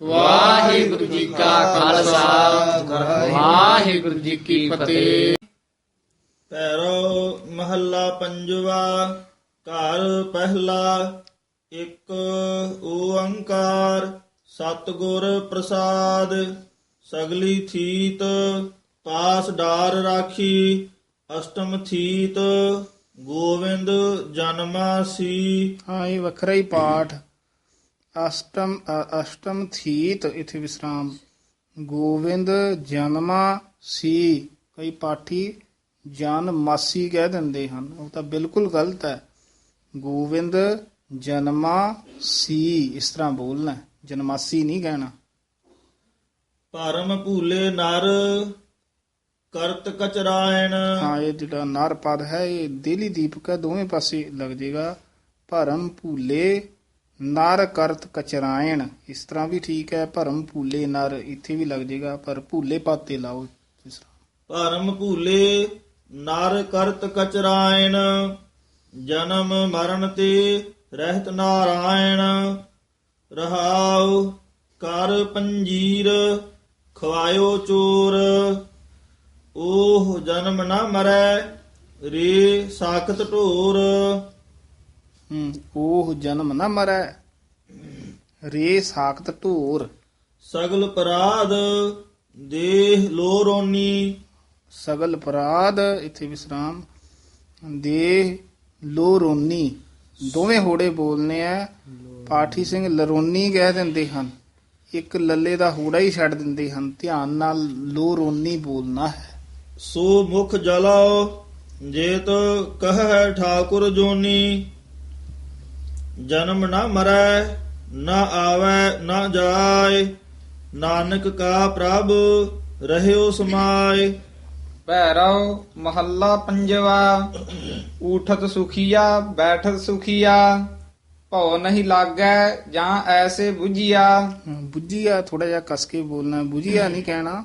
ਵਾਹਿਗੁਰੂ ਜੀ ਕਾ ਖਾਲਸਾ। ਵਾਹਿਗੁਰੂ ਜੀ ਕੀ ਫਤਿਹ। ਪੈਰੋ ਮਹੱਲਾ ਪੰਜਵਾ ਘਰ ਪਹਿਲਾ ਇੱਕ ਓੰਕਾਰ ਸਤਿਗੁਰ ਪ੍ਰਸਾਦ ਸਗਲੀ ਥੀਤ ਪਾਸ ਡਾਰ ਰਾਖੀ ਅਸ਼ਟਮ ਥੀਤ ਗੋਵਿੰਦ ਜਨਮਾ ਸੀ ਹਾਂ ਇਹ ਵੱਖਰਾ ਹੀ ਪਾਠ। ਅਸ਼ਟਮ ਅਸ਼ਟਮ ਥੀਤ ਇਥੇ ਵਿਸਰਾਮ। ਗੋਵਿੰਦ ਜਨਮਾ ਸੀ। ਕਈ ਪਾਠੀ ਜਨ ਮਾਸੀ ਕਹਿ ਦਿੰਦੇ ਹਨ। ਉਹ ਤਾਂ ਬਿਲਕੁਲ ਗਲਤ ਹੈ। ਗੋਵਿੰਦ ਜਨਮਾ ਸੀ। ਇਸ ਤਰ੍ਹਾਂ ਬੋਲਣਾ। ਜਨਮਾਸੀ ਨਹੀਂ ਕਹਿਣਾ। ਪਰਮ ਭੂਲੇ ਨਰ ਕਰਤ ਕਚਰਾਇਣ। ਹਾਂ ਇਹ ਜਿਹੜਾ ਨਰ ਪਦ ਹੈ ਇਹ ਦੇਲੀ ਦੀਪਕ ਦੋਵੇਂ ਪਾਸੇ ਲੱਗ ਜਾਏਗਾ ਭਰਮ ਭੂਲੇ ਨਰ ਕਰਤ ਕਚਰਾਇਣ, ਇਸ ਤਰ੍ਹਾਂ ਵੀ ਠੀਕ ਹੈ, ਭਰਮ ਭੂਲੇ ਨਰ, ਇੱਥੇ ਵੀ ਲੱਗ ਜਾਏਗਾ ਪਰ ਭੂਲੇ ਪਾਤੇ ਲਾਓ ਇਸ ਤਰ੍ਹਾਂ। ਪਰਮ ਭੂਲੇ ਨਰ ਕਰਤ ਕਚਰਾਇਣ, ਜਨਮ ਮਰਨ ਤੇ ਰਹਿਤ ਨਾਰਾਇਣ, ਰਹਾਉ ਕਰ ਪੰਜੀਰ, ਖਵਾਇਓ ਚੋਰ ਉਹ ਜਨਮ ਨਾ ਮਰੈ, ਰੇ ਸਾਖਤ ਢੋਰ। ਉਹ ਜਨਮ ਨਾ ਮਰੈ ਰੇ ਸਾਖਤ ਢੋਰ। ਸਗਲ ਪਰਾਧ ਦੇਹ ਲੋਰੋਨੀ। ਸਗਲ ਅਪਰਾਧ ਇੱਥੇ ਵਿਸਰਾਮ। ਦੇ ਲੋਰੋਨੀ। ਦੋਵੇਂ ਹੋੜੇ ਬੋਲਨੇ ਆ ਪਾਠੀ ਸਿੰਘ ਲਰੋਨੀ ਕਹਿ ਦਿੰਦੇ ਹਨ। ਇੱਕ ਲੱਲੇ ਦਾ ਹੋੜਾ ਹੀ ਛੱਡ ਦਿੰਦੇ ਹਨ। ਧਿਆਨ ਨਾਲ ਲੋਰੋਨੀ ਬੋਲਣਾ ਹੈ। ਸੋ ਮੁਖ ਜਲਾਓ ਜੇਤ ਕਹੈ ਠਾਕੁਰ ਜੋਨੀ। ਜਨਮ ਨਾ ਮਰੈ ਨਾ ਆਵੈ ਨਾ ਜਾਏ। ਨਾਨਕ ਕਾ ਪ੍ਰਭ ਰਹਿਓ ਸਮਾਏ। ਭੈਰਵ ਮਹੱਲਾ ਪੰਜਵਾ ਊਠਤ ਸੁਖੀਆ ਬੈਠਤ ਸੁਖੀਆ। ਭਉ ਨਹੀਂ ਲਾਗੈ ਜਾਂ ਐਸੇ 부ਝੀਆ ਹਾਂ, ਬੁੱਝੀਆ ਥੋੜਾ ਜਿਹਾ ਕਸ ਕੇ ਬੋਲਣਾ ਬੁਝੀਆ ਨਹੀਂ ਕਹਿਣਾ।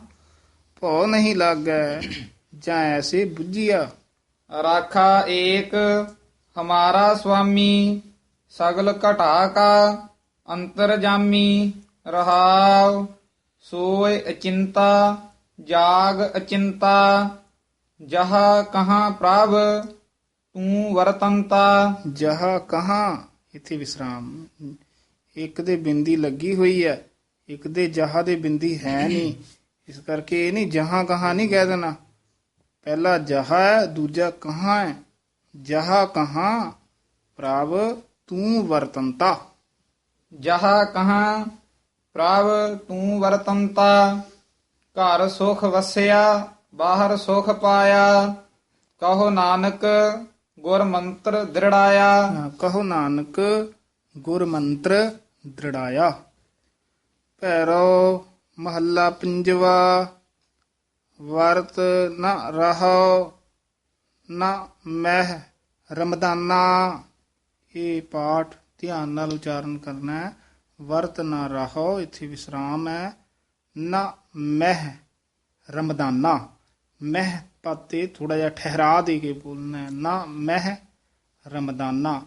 ਭਉ ਨਹੀਂ ਲੱਗੈ ਜਾਂ ਐਸੇ ਬੁੱਝੀਆ। ਰਾਖਾ ਏਕ ਹਮਾਰਾ ਸੁਆਮੀ ਸਗਲ ਘਟਾ ਕਾ ਅੰਤਰ ਜਾਮੀ ਰਹਾਉ ਸੋਇ ਅਚਿੰਤਾ, ਜਾਗ ਅਚਿੰਤਾ, ਜਹਾ ਕਹਾਂ ਪ੍ਰਭ, ਤੂੰ ਵਰਤੰਤਾ। ਜਹਾ ਕਹਾਂ, ਇੱਥੇ ਵਿਸਰਾਮ। ਇੱਕ ਦੇ ਬਿੰਦੀ ਲੱਗੀ ਹੋਈ ਹੈ, ਇੱਕ ਦੇ ਜਹਾ ਦੇ ਬਿੰਦੀ ਹੈ ਨਹੀਂ। ਇਸ ਕਰਕੇ ਇਹ ਨਹੀਂ ਜਹਾਂ ਕਹਾਂ ਨਹੀਂ ਕਹਿ ਦੇਣਾ। ਪਹਿਲਾ ਜਹਾ ਹੈ, ਦੂਜਾ ਕਹਾਂ ਹੈ। ਜਹਾ ਕਹਾਂ, ਪ੍ਰਭ ਤੂੰ ਵਰਤੰਤਾ। ਜਹਾ ਕਹਾਂ ਪ੍ਰਭ ਤੂੰ ਵਰਤੰਤਾ। ਘਰ ਸੁਖ ਵਸਿਆ ਬਾਹਰ ਸੁਖ ਪਾਇਆ। ਕਹੋ ਨਾਨਕ ਗੁਰ ਮੰਤਰ ਦ੍ਰਿੜਾਇਆ। ਕਹੋ ਨਾਨਕ ਗੁਰ ਮੰਤਰ ਦ੍ਰਿੜਾਇਆ। ਭੈਰੋ ਮਹੱਲਾ ਪੰਜਵਾ ਵਰਤ ਨ ਰਹੋ ਨ ਮਹਿ ਰਮਦਾਨਾ। ਇਹ ਪਾਠ ਧਿਆਨ ਨਾਲ ਉਚਾਰਨ ਕਰਨਾ ਹੈ। ਵਰਤ ਨਾ ਰਹੋ, ਇੱਥੇ ਵਿਸਰਾਮ ਹੈ। ਨਾ ਮਹਿ ਰਮਦਾਨਾ। ਮਹਿ ਪਾਤੇ ਥੋੜਾ ਜਿਹਾ ਠਹਿਰਾ ਦੇ ਕੇ ਬੋਲਣਾ ਨਾ ਮਹਿ ਰਮਦਾਨਾ।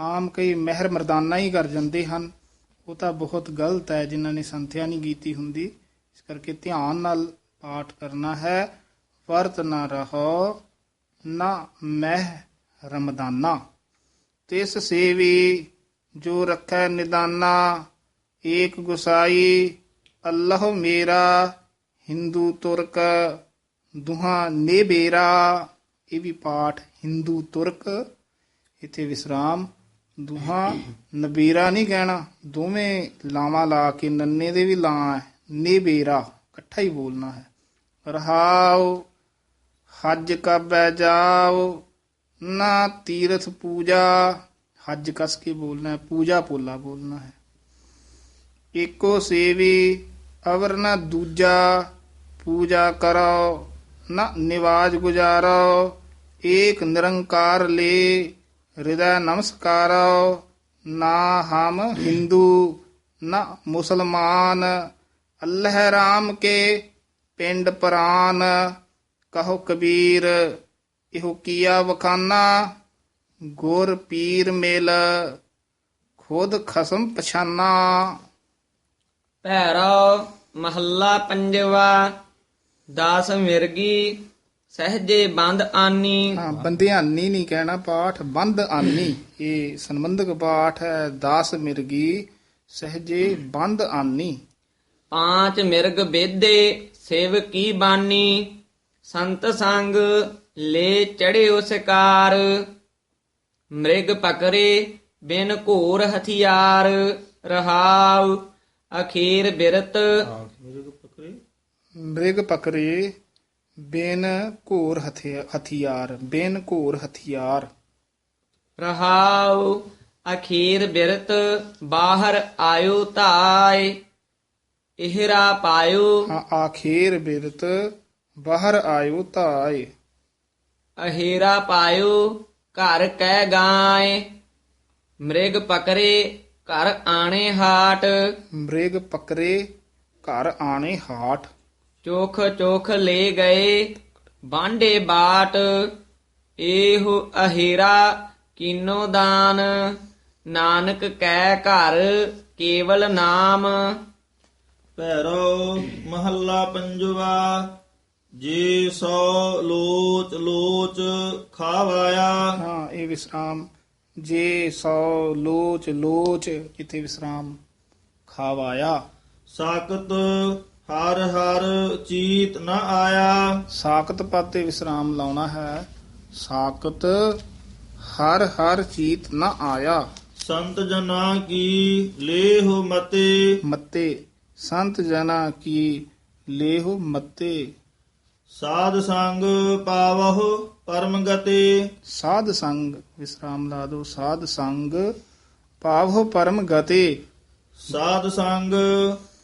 ਆਮ ਕਈ ਮਹਿਰ ਮਰਦਾਨਾ ਹੀ ਕਰ ਜਾਂਦੇ ਹਨ। ਉਹ ਤਾਂ ਬਹੁਤ ਗਲਤ ਹੈ, ਜਿਨ੍ਹਾਂ ਨੇ ਸੰਥਿਆ ਨਹੀਂ ਕੀਤੀ ਹੁੰਦੀ। ਇਸ ਕਰਕੇ ਧਿਆਨ ਨਾਲ ਪਾਠ ਕਰਨਾ ਹੈ। ਵਰਤ ਨਾ ਰਹੋ, ਨਾ ਮਹਿ ਰਮਦਾਨਾ। ਤਿਸ ਸੇਵੀ, ਜੋ ਰੱਖੈ ਨਿਦਾਨਾ, ਏਕ ਗੁਸਾਈ, ਅੱਲਾਹ ਮੇਰਾ, ਹਿੰਦੂ ਤੁਰਕ, ਦੁਹਾ ਨੇਬੇਰਾ। ਇਹ ਵੀ ਪਾਠ ਹਿੰਦੂ ਤੁਰਕ, ਇੱਥੇ ਵਿਸਰਾਮ, ਦੁਹਾ ਨਬੀਰਾ ਨਹੀਂ ਕਹਿਣਾ, ਦੋਵੇਂ ਲਾਵਾਂ ਲਾ ਕੇ ਨੰਨੇ ਦੇ ਵੀ ਲਾਂ ਹੈ, ਨੇਬੇਰਾ, ਇਕੱਠਾ ਹੀ ਬੋਲਣਾ ਹੈ। ਰਹਾਉ, ਹੱਜ ਕਬੈ ਜਾਓ ਨਾ ਤੀਰਥ ਪੂਜਾ, ਹੱਜ ਕਸ ਕੇ ਬੋਲਣਾ ਹੈ, ਪੂਜਾ ਪੋਲਾ ਬੋਲਣਾ ਹੈ। ਏਕੋ ਸੇਵੀ, ਅਵਰ ਨਾ ਦੂਜਾ, ਪੂਜਾ ਕਰੋ ਨਾ ਨਿਵਾਜ ਗੁਜਾਰੋ ਏਕ ਨਿਰੰਕਾਰ ਲੈ, ਹਿਰਦੈ ਨਮਸਕਾਰੋ ਨਾ ਹਮ ਹਿੰਦੂ, ਨਾ ਮੁਸਲਮਾਨ, ਅੱਲਾਹ ਰਾਮ ਕੇ ਪਿੰਡ ਪ੍ਰਾਨ, ਕਹੋ ਕਬੀਰ ਇਹੋ ਕੀਆ ਵਖਾਨਾ ਗੁਰ ਪੀਰ ਮਿਲ ਖੁਦ ਖਸਮ ਪਛਾਨਾ। ਭੈਰਵ ਮਹੱਲਾ ਪੰਜਵਾ ਦਾਸ ਮਿਰਗੀ ਸਹਜੇ ਬੰਦ ਆਨੀ। ਹਾਂ ਬੰਧਿਆਨੀ ਨਹੀਂ ਕਹਿਣਾ ਪਾਠ ਬੰਦ ਆਨੀ। ਇਹ ਸੰਬੰਧਕ ਪਾਠ ਹੈ 10 ਮਿਰਗੀ ਸਹਜੇ ਬੰਦ ਆਨੀ। ਪਾਂਚ ਮਿਰਗ ਬੇਦੇ ਸੇਵ ਕੀ ਬਾਨੀ? ਸੰਤ ਸੰਗ ਲੈ ਚੜਿਓ ਸਿਕਾਰ ਮ੍ਰਿਗ ਪਕਰੇ ਬਿਨ ਘੋਰ ਹਥਿਆਰ ਰਹਾਉ ਅਖੀਰ ਬਿਰਤ ਮ੍ਰਿਗ ਪਕਰੇ ਬੇਨ ਘੋਰ ਹਥਿਆ- ਹਥਿਆਰ ਬੇਨ ਘੋਰ ਹਥਿਆਰ ਰਹਾਉ ਅਖੀਰ ਬਿਰਤ ਬਾਹਰ ਆਇਓ ਧਾਇ ਇਹਰਾ ਪਾਇਓ ਹਾਂ ਆਖੇਰ ਬਿਰਤ ਬਾਹਰ ਆਇਓ ਧਾਏ ਅਹੀਰਾ ਪਾਇਓ ਘਰ ਕਹਿ ਗਾਏ। ਮ੍ਰਿਗ ਪਕਰੇ ਘਰ ਆਣੇ ਹਾਟ। ਮ੍ਰਿਗ ਪਕਰੇ ਘਰ ਆਣੇ ਹਾਟ। ਚੋਖ ਚੋਖ ਲੈ ਗਏ ਬਾਂਡੇ ਬਾਟ। ਇਹੋ ਅਹੀਰਾ ਕੀਨੋ ਦਾਨ। ਨਾਨਕ ਕਹਿ ਘਰ ਕੇਵਲ ਨਾਮ। ਭੈਰੋ ਮਹੱਲਾ ਪੰਜਵਾ ਜੇ ਸੋ ਲੋਚ ਲੋਚ ਖਾਵਾਇਆ। ਹਾਂ ਇਹ ਵਿਸਰਾਮ। ਜੇ ਸੌ ਲੋਚ ਲੋਚ ਇਥੇ ਵਿਸਰਾਮ ਖਾਵਾਇਆ। ਸਾਕਤ ਹਰ ਹਰ ਚੀਤ ਨ ਆਇਆ। ਸਾਕਤ ਪਦ ਤੇ ਵਿਸਰਾਮ ਲਾਉਣਾ ਹੈ। ਸਾਕਤ ਹਰ ਹਰ ਚੀਤ ਨਾ ਆਇਆ। ਸੰਤ ਜਨਾ ਕੀ ਲੇਹੁ ਮਤੇ। ਮੱਤੇ। ਸੰਤ ਜਨਾ ਕੀ ਲੇਹੁ ਮੱਤੇ। ਸਾਧ ਸੰਗ ਪਾਵਹੁ ਪਰਮ ਗਤੇ। ਸਾਧ ਸੰਗ ਵਿਸਰਾਮ ਲਾ ਦੋ ਸਾਧ ਸੰਗ ਪਾਵਹੁ ਪਰਮ ਗਤੇ। ਸਾਧ ਸੰਗ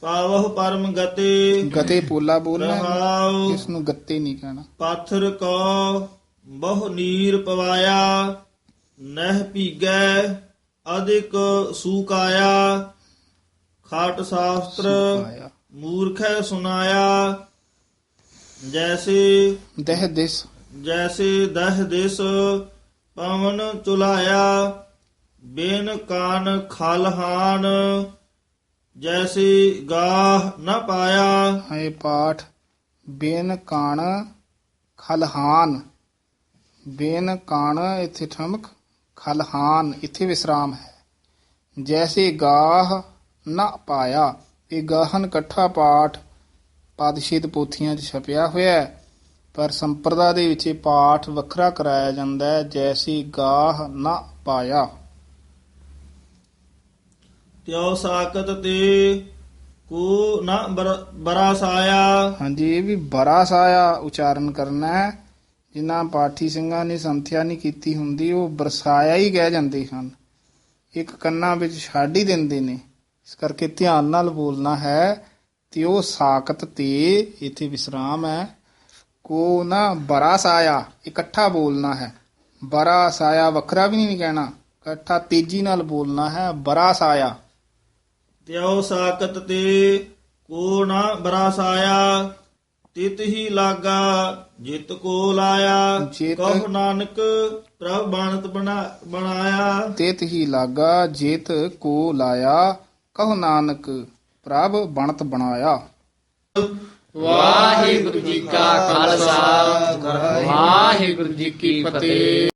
ਪਾਵਹੁ ਪਰਮ ਗਤੇ। ਗਤੇ ਪੋਲਾ ਬੋਲਣਾ। ਰਹਾਉ ਇਸ ਨੂੰ ਗੱਤੇ ਨਹੀਂ ਕਹਿਣਾ। ਪਾਥਰ ਕੋ ਬਹੁ ਨੀਰ ਪਵਾਇਆ ਨਹਿ ਭੀਗੈ ਅਧਿਕ ਸੂਕਾਇਆ। ਖਾਟ ਸ਼ਾਸਤਰ ਆਇਆ ਮੂਰਖੈ ਸੁਨਾਇਆ ਜੈਸੇ ਦਹ ਦਿਸ। ਜੈਸੇ ਦਹ ਦਿਸ ਪਵਨ ਚੁਲਾਇਆ ਬੇਨ ਕਾਨ ਖਲਹਾਨ ਜੈਸੇ ਗਾਹ ਨ ਪਾਇਆ। ਹੈ ਪਾਠ ਬੇਨ ਕਾਣ ਖਲਹਾਨ ਬੇਨ ਕਾਣ ਇਥੇ ਠਮਕ ਖਲਹਾਨ ਇਥੇ ਵਿਸਰਾਮ ਹੈ। ਜੈਸੇ ਗਾਹ ਨਾ ਪਾਇਆ ਇਹ ਗਾਹਨ ਇਕੱਠਾ ਪਾਠ ਪਾਦਸ਼ੀਤ ਪੋਥੀਆਂ 'ਚ ਛਪਿਆ ਹੋਇਆ ਹੈ। ਪਰ ਸੰਪਰਦਾ ਦੇ ਵਿੱਚ ਇਹ ਪਾਠ ਵੱਖਰਾ ਕਰਾਇਆ ਜਾਂਦਾ ਹੈ ਜੈਸੀ ਗਾਹ ਨਾ ਪਾਇਆ। ਤਿਉ ਸਾਕਤ ਤੇ ਕੋ ਨ ਬਰ- ਬਰਾਸਾਇਆ। ਹਾਂਜੀ ਇਹ ਵੀ ਬੜਾ ਸਾਇਆ ਉਚਾਰਨ ਕਰਨਾ ਹੈ। ਜਿਨ੍ਹਾਂ ਪਾਠੀ ਸਿੰਘਾਂ ਨੇ ਸੰਥਿਆ ਨਹੀਂ ਕੀਤੀ ਹੁੰਦੀ ਉਹ ਬਰਸਾਇਆ ਹੀ ਕਹਿ ਜਾਂਦੇ ਹਨ। ਇੱਕ ਕੰਨਾਂ ਵਿੱਚ ਛੱਡ ਹੀ ਦਿੰਦੇ ਨੇ। ਇਸ ਕਰਕੇ ਧਿਆਨ ਨਾਲ ਬੋਲਣਾ ਹੈ ਤੇ ਉਹ ਸਾਕਤ ਤੇ ਇਥੇ ਵਿਸਰਾਮ ਹੈ। ਕੋ ਨਾ ਬੜਾ ਸਾਇਆ ਇਕੱਠਾ ਬੋਲਣਾ ਹੈ। ਬੜਾ ਸਾਇਆ ਵੱਖਰਾ ਵੀ ਨਹੀਂ ਕਹਿਣਾ ਇਕੱਠਾ ਤੇਜ਼ੀ ਨਾਲ ਬੋਲਣਾ ਹੈ। ਬੜਾ ਸਾਇਆ। ਤਿਉ ਸਾਕਤ ਤੇ ਕੋ ਨ ਬਰਾਸਾਇਆ ਤਿਤ ਹੀ ਲਾਗਾ ਜਿਤ ਕੋ ਲਾਇਆ। ਕਹੁ ਨਾਨਕ ਪ੍ਰਭ ਬਾਣਤ ਬਣਾ ਬਣਾਇਆ। ਤੇਤ ਹੀ ਲਾਗਾ ਜੇਤ ਕੋ ਲਾਇਆ। ਕਹੁ ਨਾਨਕ। ਪ੍ਰਭ ਬਣਤ ਬਣਾਇਆ। ਵਾਹਿਗੁਰੂ ਜੀ ਕਾ ਖਾਲਸਾ ਵਾਹਿਗੁਰੂ ਜੀ ਕੀ ਫਤਿਹ।